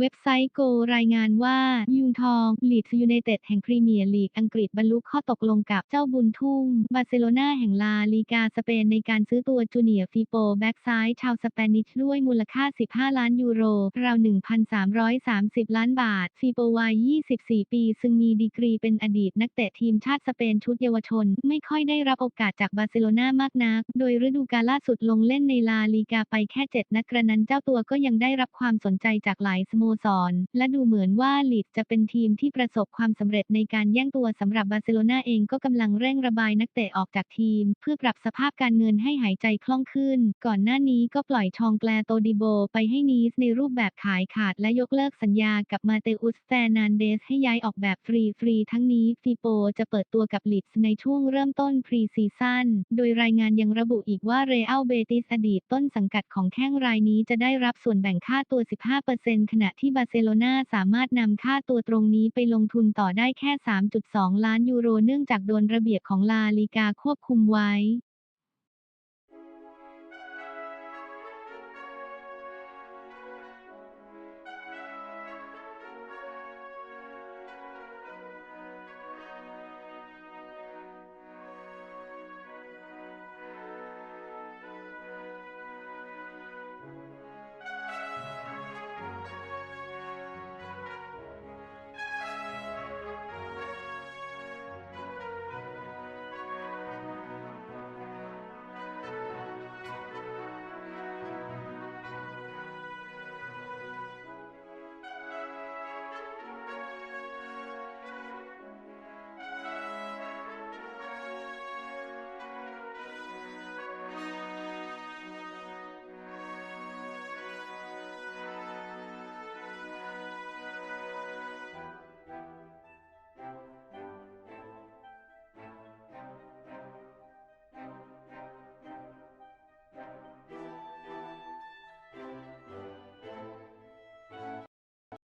เว็บไซต์โกรายงานว่า ยุงทอง ลีดส์ยูไนเต็ดแห่งพรีเมียร์ลีกอังกฤษบรรลุข้อตกลงกับเจ้าบุญทุ่ง บาร์เซโลนาแห่งลาลีกาสเปนในการซื้อตัวจูเนียร์ฟีโปแบ็กซ้ายชาวสเปนิชด้วยมูลค่า 15 ล้านยูโร ราว 1,330 ล้านบาท ฟีโปวัย 24 ปี ซึ่งมีดีกรีเป็นอดีตนักเตะทีมชาติสเปนชุดเยาวชน ไม่ค่อยได้รับโอกาสจากบาร์เซโลนามากนัก โดยฤดูกาลล่าสุดลงเล่นในลาลีกาไปแค่ 7 นัดกระนั้นเจ้าตัวก็ยังได้รับความสนใจจากหลายสโมสร และดูเหมือนว่าลีดจะเป็นทีมที่ประสบความสำเร็จในการแย่งตัวสำหรับบาร์เซโลนาเองก็กำลังเร่งระบายนักเตะออกจากทีม เพื่อปรับสภาพการเงินให้หายใจคล่องขึ้น ก่อนหน้านี้ก็ปล่อยชองแกลโตดิโบไปให้นีสในรูปแบบขายขาดและยกเลิกสัญญากับมาเตอุสแฟนันเดสให้ย้ายออกแบบฟรีๆทั้งนี้ฟีโปจะเปิดตัวกับลีดในช่วงเริ่มต้นพรีซีซั่นโดยรายงานยังระบุอีกว่าเรอัลเบติสอดีตต้นสังกัดของแข้งรายนี้จะได้รับส่วนแบ่งค่าตัว 15%ขณะที่บาร์เซโลนาสามารถนำค่าตัวตรงนี้ไปลงทุนต่อได้แค่ 3.2 ล้านยูโรเนื่องจากโดนระเบียบของลาลีกาควบคุมไว้